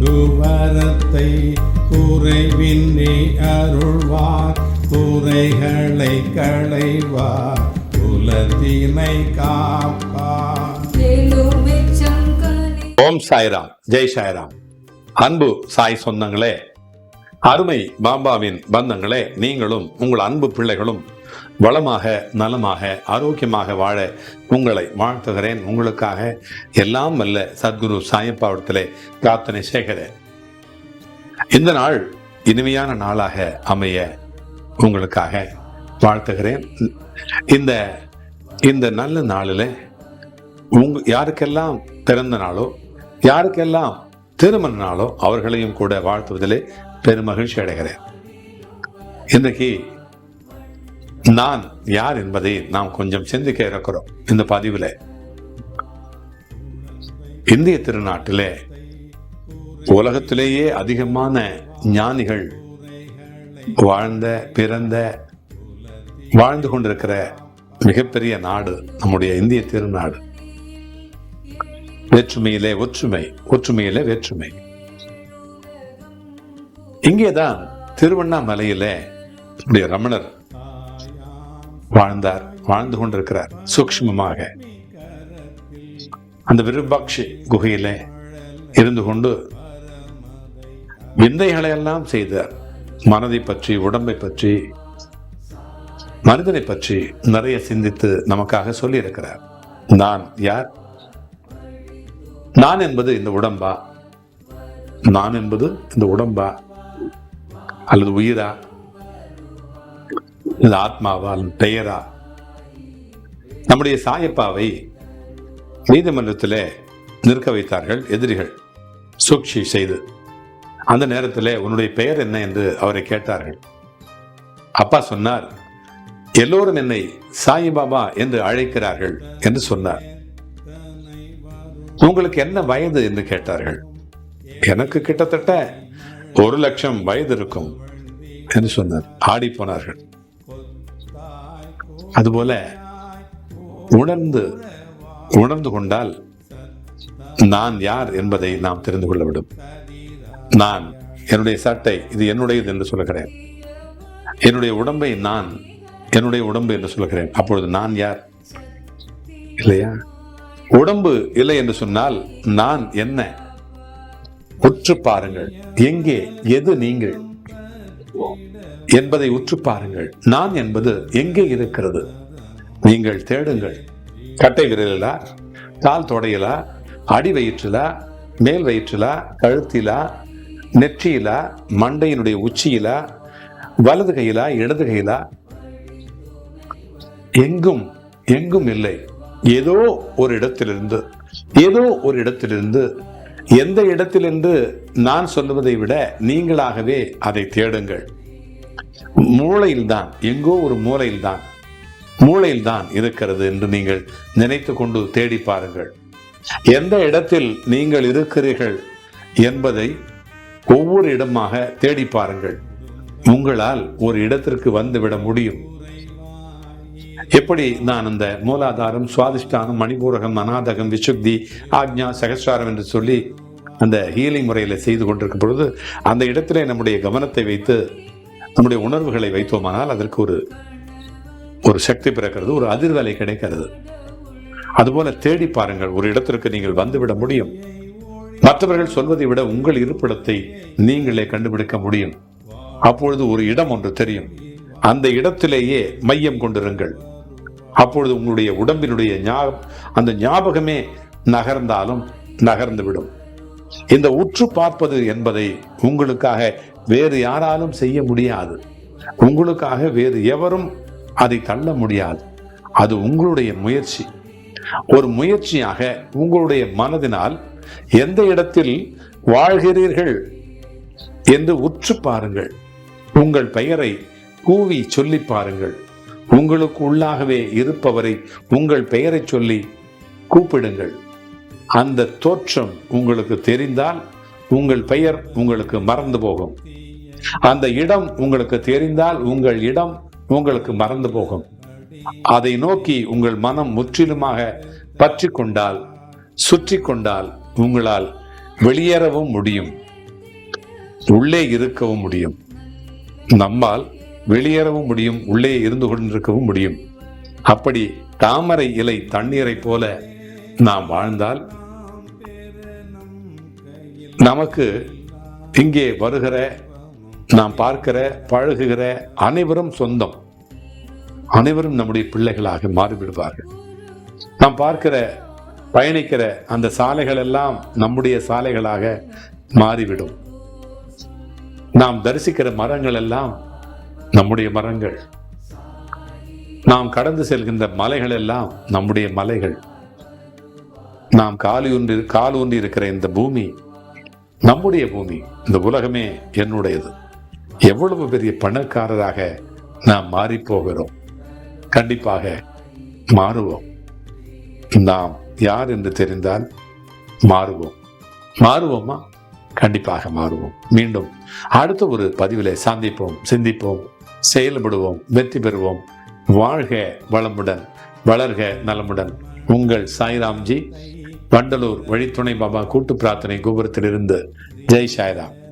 குவரத்தை குறைவின்றி அருள்வார். குறைகளை களைவார். குலத்தினை காப்பார். ஓம் சாய்ராம். ஜெய் சாய்ராம். அன்பு சாய் சொந்தங்களே அருமை பாபாவின் பந்தங்களே நீங்களும் உங்கள் அன்பு பிள்ளைகளும் வளமாக நலமாக ஆரோக்கியமாக வாழ உங்களை வாழ்த்துகிறேன். உங்களுக்காக எல்லாம் வல்ல சத்குரு சாயப்பாவடத்திலே பிரார்த்தனை செய்கிறேன். இந்த நாள் இனிமையான நாளாக அமைய உங்களுக்காக வாழ்த்துகிறேன். இந்த இந்த நல்ல நாளில் உங்க யாருக்கெல்லாம் பிறந்த நாளோ யாருக்கெல்லாம் திருமண நாளோ அவர்களையும் கூட வாழ்த்துவதிலே பெருமகிழ்ச்சி அடைகிறேன். இன்றைக்கு நான் யார் என்பதை நாம் கொஞ்சம் சிந்திக்க இருக்கிறோம். இந்த பதிவில் இந்திய திருநாட்டிலே உலகத்திலேயே அதிகமான ஞானிகள் வாழ்ந்த பிறந்த வாழ்ந்து கொண்டிருக்கிற மிகப்பெரிய நாடு நம்முடைய இந்திய திருநாடு. வேற்றுமையிலே ஒற்றுமை ஒற்றுமையிலே வேற்றுமை. இங்கேதான் திருவண்ணாமலையிலே நம்முடைய ரமணர் வாழ்ந்தார் வாழ்ந்து கொண்டிருக்கிறார் சூக்ஷ்மமாக. அந்த விருபாட்சி குகையில இருந்து கொண்டு விந்தைகளை எல்லாம் செய்தார். மனதை பற்றி உடம்பை பற்றி மனிதனை பற்றி நிறைய சிந்தித்து நமக்காக சொல்லியிருக்கிறார். நான் யார்? நான் என்பது இந்த உடம்பா? நான் என்பது இந்த உடம்பா? அல்லது உயிரா? இந்த ஆத்மாவால் பெயரா. நம்முடைய சாயப்பாவை நீதிமன்றத்தில் நிற்க வைத்தார்கள் எதிரிகள். சூழ்ச்சி செய்து. அந்த நேரத்தில் உன்னுடைய பெயர் என்ன என்று அவரை கேட்டார்கள். அப்பா சொன்னார் எல்லோரும் என்னை சாயிபாபா என்று அழைக்கிறார்கள் என்று சொன்னார். உங்களுக்கு என்ன வயது? என்று கேட்டார்கள். எனக்கு கிட்டத்தட்ட ஒரு லட்சம் வயது இருக்கும் என்று சொன்னார். ஆடி போனார்கள். அதுபோல உணர்ந்து உணர்ந்து கொண்டால் நான் யார் என்பதை நாம் தெரிந்து கொள்ள விடும் நான் என்னுடைய சட்டை இது என்னுடையது என்று சொல்லுகிறேன். என்னுடைய உடம்பை நான் என்னுடைய உடம்பு என்று சொல்லுகிறேன். அப்பொழுது நான் யார்? இல்லையா? உடம்பு இல்லை என்று சொன்னால் நான் என்ன? உற்று பாருங்கள். எங்கே எது நீங்கள்? என்பதை உற்று பாருங்கள். நான் என்பது எங்கே இருக்கிறது? நீங்கள் தேடுங்கள். கட்டை விரலிலா? கால் தொடையிலா? அடி வயிற்றிலா? மேல் வயிற்றிலா? கழுத்திலா? நெற்றியிலா? மண்டையினுடைய உச்சியிலா? வலது கையிலா? இடது கையிலா? எங்கும் எங்கும் இல்லை. ஏதோ ஒரு இடத்திலிருந்து ஏதோ ஒரு இடத்திலிருந்து எந்த இடத்திலிருந்து நான் சொல்லுவதை விட நீங்களாகவே அதை தேடுங்கள். மூளையில்தான் எங்கோ ஒரு மூலையில்தான் மூளையில்தான் இருக்கிறது என்று நீங்கள் நினைத்து கொண்டு தேடி பாருங்கள். எந்த இடத்தில் நீங்கள் இருக்கிறீர்கள் என்பதை ஒவ்வொரு இடமாக தேடி பாருங்கள். உங்களால் ஒரு இடத்திற்கு வந்துவிட முடியும். எப்படி நான் அந்த மூலாதாரம் சுவாதிஷ்டானம் மணிபூரகம் அநாதகம் விசுக்தி ஆக்ஞா சகசாரம் என்று சொல்லி அந்த ஹீலிங் முறையில் செய்து கொண்டிருக்கும் பொழுது அந்த இடத்திலே நம்முடைய கவனத்தை வைத்து நம்முடைய உணர்வுகளை வைத்தோமானால் அதற்கு ஒரு ஒரு சக்தி பிறக்கிறது ஒரு அதிர்வலை கிடைக்கிறது. அதுபோல தேடி பாருங்கள் ஒரு இடத்திற்கு நீங்கள் வந்துவிட முடியும். மற்றவர்கள் சொல்வதை விட உங்கள் இருப்பிடத்தை நீங்களே கண்டுபிடிக்க முடியும். அப்பொழுது ஒரு இடம் ஒன்று தெரியும். அந்த இடத்திலேயே மையம் கொண்டிருங்கள். அப்பொழுது உங்களுடைய உடம்பினுடைய ஞாபகம் அந்த ஞாபகமே நகர்ந்தாலும் நகர்ந்துவிடும். இந்த உற்று பார்ப்பது என்பதை உங்களுக்காக வேறு யாராலும் செய்ய முடியாது. உங்களுக்காக வேறு எவரும் அதை தள்ள முடியாது. அது உங்களுடைய முயற்சி. ஒரு முயற்சியாக உங்களுடைய மனதினால் எந்த இடத்தில் வாழ்கிறீர்கள் என்று உற்று பாருங்கள். உங்கள் பெயரை கூவி சொல்லி பாருங்கள். உங்களுக்கு உள்ளாகவே இருப்பவரை உங்கள் பெயரை சொல்லி கூப்பிடுங்கள். அந்த தோற்றம் உங்களுக்கு தெரிந்தால் உங்கள் பெயர் உங்களுக்கு மறந்து போகும். அந்த இடம் உங்களுக்கு தெரிந்தால் உங்கள் இடம் உங்களுக்கு மறந்து போகும். அதை நோக்கி உங்கள் மனம் முற்றிலுமாக பற்றி கொண்டால் சுற்றி கொண்டால் உங்களால் வெளியேறவும் முடியும். உள்ளே இருக்கவும் முடியும். நம்மால் வெளியேறவும் முடியும் உள்ளே இருந்து கொண்டிருக்கவும் முடியும். அப்படி தாமரை இலை தண்ணீரை போல நாம் வாழ்ந்தால் நமக்கு இங்கே வருகிற நாம் பார்க்கிற பழகுகிற அனைவரும் சொந்தம். அனைவரும் நம்முடைய பிள்ளைகளாக மாறிவிடுவார்கள். நாம் பார்க்கிற பயணிக்கிற அந்த சாலைகள் எல்லாம் நம்முடைய சாலைகளாக மாறிவிடும். நாம் தரிசிக்கிற மரங்கள் எல்லாம் நம்முடைய மரங்கள். நாம் கடந்து செல்கின்ற மலைகள் எல்லாம் நம்முடைய மலைகள். நாம் காலி ஒன்றி கால் இருக்கிற இந்த பூமி நம்முடைய பூமி இந்த உலகமே என்னுடையது. எவ்வளவு பெரிய பணக்காரராக நாம் மாறி போகிறோம் கண்டிப்பாக மாறுவோம். நாம் யார் என்று தெரிந்தால் மாறுவோம். மாறுவோமா? கண்டிப்பாக மாறுவோம். மீண்டும் அடுத்த ஒரு பதிவிலே சந்திப்போம் சிந்திப்போம். செயல்படுவோம் வெற்றி பெறுவோம். வாழ்க வளமுடன் வளர்க நலமுடன். உங்கள் சாய்ராம்ஜி வண்டலூர் வழித்துணை பாபா கூட்டு பிரார்த்தனை கோபுரத்திலிருந்து. ஜெய் சாய்ராம்.